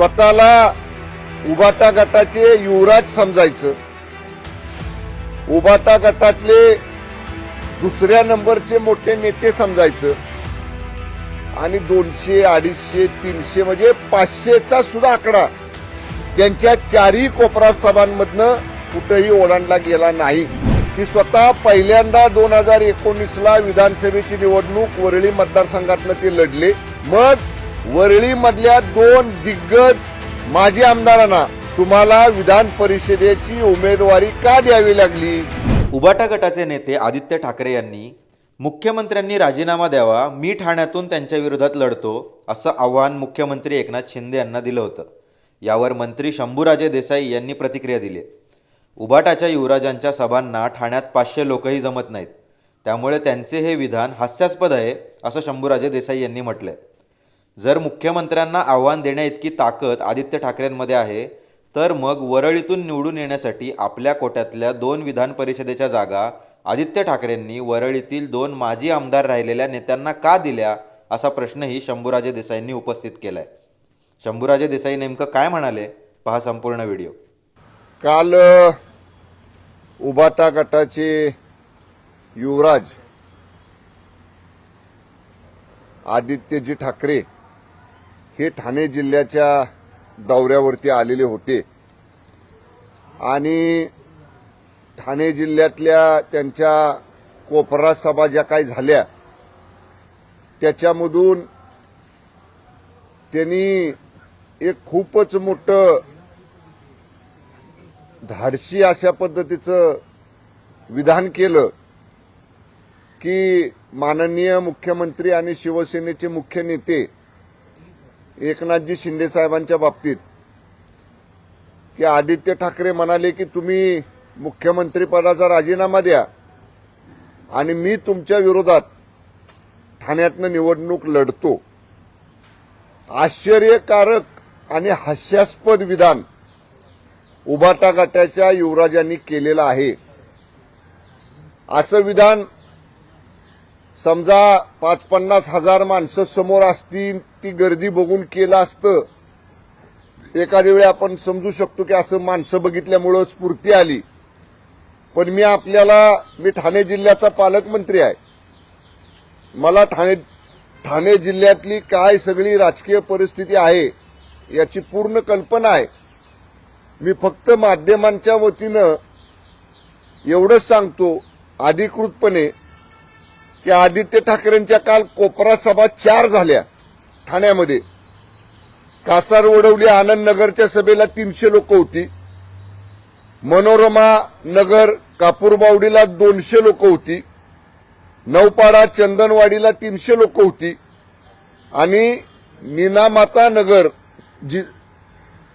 स्वतःला उबाटा गटाचे युवराज समजायचं. उबाटा गटातले दुसऱ्या नंबरचे मोठे नेते समजायचं. आणि दोनशे अडीचशे तीनशे म्हणजे पाचशेचा सुद्धा आकडा. त्यांच्या चारही कोपरा सभांमधनं कुठंही ओलांडला गेला नाही. ती स्वतः पहिल्यांदा दोन हजार एकोणीसला विधानसभेची निवडणूक वरळी मतदारसंघातनं ते लढले. मग वरळी मधल्या दोन दिग्गज माजी आमदारांना तुम्हाला विधान परिषदेची उमेदवारी का द्यावी लागली? उबाटा गटाचे नेते आदित्य ठाकरे यांनी मुख्यमंत्र्यांनी राजीनामा द्यावा मी ठाण्यातून त्यांच्या विरोधात लढतो असं आव्हान मुख्यमंत्री एकनाथ शिंदे यांना दिलं होतं. यावर मंत्री शंभूराजे देसाई यांनी प्रतिक्रिया दिली. उबाटाच्या युवराजांच्या सभांना ठाण्यात पाचशे लोकही जमत नाहीत. त्यामुळे त्यांचे हे विधान हास्यास्पद आहे असं शंभूराजे देसाई यांनी म्हटलंय. जर मुख्यमंत्र्यांना आव्हान देण्याइतकी ताकद आदित्य ठाकरेंमध्ये आहे तर मग वरळीतून निवडून येण्यासाठी आपल्या कोट्यातल्या दोन विधान परिषदेच्या जागा आदित्य ठाकरेंनी वरळीतील दोन माजी आमदार राहिलेल्या नेत्यांना का दिल्या असा प्रश्नही शंभूराजे देसाईंनी उपस्थित केलाय. शंभूराजे देसाई नेमकं काय म्हणाले? पहा संपूर्ण व्हिडिओ. काल अ, उबाटा गटाचे युवराज आदित्यजी ठाकरे हे ठाणे जिल्ह्याच्या दौऱ्यावरती आलेले होते. आणि ठाणे जिल्ह्यातल्या त्यांच्या कोपरा सभा ज्या काही झाल्या त्याच्यामधून त्यांनी एक खूपच मोठं धाडसी अशा पद्धतीचं विधान केलं की माननीय मुख्यमंत्री आणि शिवसेनेचे मुख्य नेते एकनाथजी शिंदे साहेबांच्या बाबतीत की आदित्य ठाकरे म्हणाले की तुम्ही मुख्यमंत्रीपदाचा राजीनामा द्या आणि मी तुमच्या विरोधात ठाण्यातनं निवडणूक लढतो. आश्चर्यकारक आणि हास्यास्पद विधान उभाटा गटाच्या युवराजांनी केलेलं आहे. असं विधान समजा पाच पन्नास हजार माणसं समोर असतील ती गर्दी बघून केलं असतं. एखाद्या वेळी आपण समजू शकतो की असं माणसं बघितल्यामुळं स्फूर्ती आली. पण मी आपल्याला मी ठाणे जिल्ह्याचा पालकमंत्री आहे. मला ठाणे ठाणे जिल्ह्यातली काय सगळी राजकीय परिस्थिती आहे याची पूर्ण कल्पना आहे. मी फक्त माध्यमांच्या वतीनं एवढंच सांगतो अधिकृतपणे की आदित्य ठाकरेंच्या काल कोपरा सभा चार झाल्या ठाण्यामध्ये. कासार ओढवली आनंद नगरच्या सभेला तीनशे लोक होती. मनोरमा नगर कापूरबावडीला दोनशे लोक होती. नौपाडा चंदनवाडीला तीनशे लोक होती. आणि नीनामाता नगर जि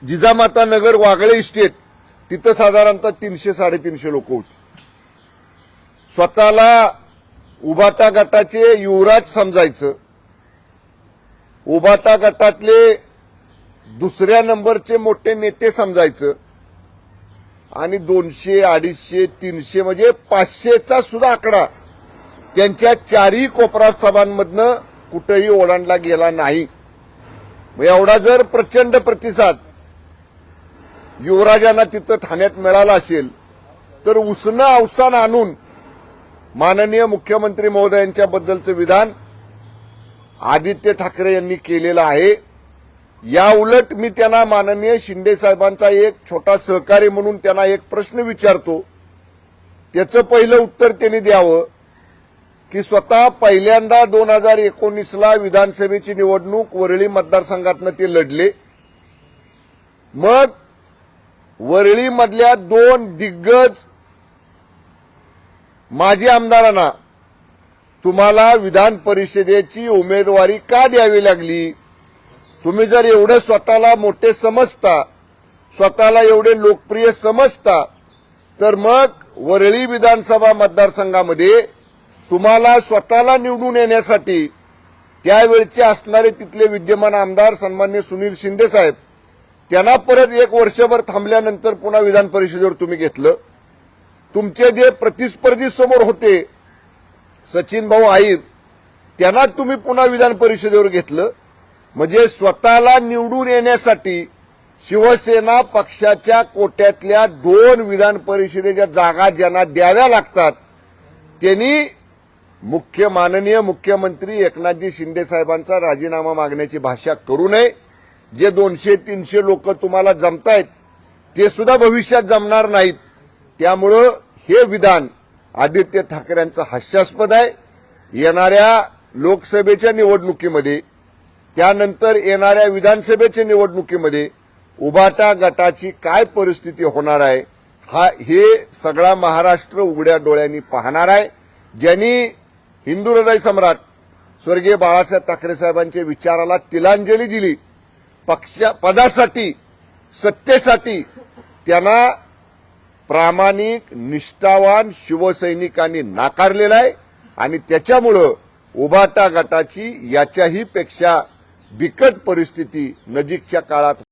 जिजामाता नगर वागळे इस्टेट तिथं साधारणतः तीनशे साडेतीनशे लोक होती. स्वतःला उभाटा गटाचे युवराज समजायचं. उभाटा गटातले दुसऱ्या नंबरचे मोठे नेते समजायचं. आणि दोनशे अडीचशे तीनशे म्हणजे पाचशेचा सुद्धा आकडा. त्यांच्या चारही कोपरात सभांमधनं कुठंही ओलांडला गेला नाही. मग एवढा जर प्रचंड प्रतिसाद युवराजांना तिथं ठाण्यात मिळाला असेल तर उसनं अवसान आणून माननीय मुख्यमंत्री महोदयांच्याबद्दलचं विधान आदित्य ठाकरे यांनी केलेलं आहे. या उलट मी त्यांना माननीय शिंदे साहेबांचा एक छोटा सहकारी म्हणून त्यांना एक प्रश्न विचारतो. त्याचं पहिलं उत्तर त्यांनी द्यावं की स्वतः पहिल्यांदा दोन हजार एकोणीसला विधानसभेची निवडणूक वरळी मतदारसंघातनं ते लढले. मग वरळीमधल्या दोन दिग्गज माजी आमदारांना तुम्हाला विधान परिषदेची उमेदवारी का द्यावी लागली? तुम्ही जर एवढं स्वतःला मोठे समजता स्वतःला एवढे लोकप्रिय समजता तर मग वरळी विधानसभा मतदारसंघामध्ये तुम्हाला स्वतःला निवडून येण्यासाठी त्यावेळचे असणारे तिथले विद्यमान आमदार सन्मान्य सुनील शिंदे साहेब त्यांना परत एक वर्षभर थांबल्यानंतर पुन्हा विधान परिषदेवर तुम्ही घेतलं. तुमचे जे प्रतिस्पर्धी समोर होते सचिन भाऊ आईर त्यांना तुम्ही पुन्हा विधान परिषदेवर घेतलं. म्हणजे स्वतःला निवडून येण्यासाठी शिवसेना पक्षाच्या कोट्यातल्या दोन विधान परिषदेच्या जागा ज्यांना द्याव्या लागतात त्यांनी मुख्य माननीय मुख्यमंत्री एकनाथजी शिंदे साहेबांचा राजीनामा मागण्याची भाषा करू नये. जे दोनशे तीनशे लोक तुम्हाला जमतायत ते सुद्धा भविष्यात जमणार नाहीत. त्यामुळं हे विधान आदित्य ठाकरेंचं हास्यास्पद आहे. येणाऱ्या लोकसभेच्या निवडणुकीमध्ये त्यानंतर येणाऱ्या विधानसभेच्या निवडणुकीमध्ये उभाटा गटाची काय परिस्थिती होणार आहे हा हे सगळा महाराष्ट्र उघड्या डोळ्यांनी पाहणार आहे. ज्यांनी हिंदू हृदय सम्राट स्वर्गीय बाळासाहेब ठाकरे साहेबांच्या विचाराला तिलांजली दिली पक्षा पदासाठी सत्तेसाठी त्यांना प्रामाणिक निष्ठावान शिवसैनिकांनी नाकारलेला आहे आणि त्याच्यामुळं उभाटा गटाची याच्याही पेक्षा बिकट परिस्थिती नजीकच्या काळात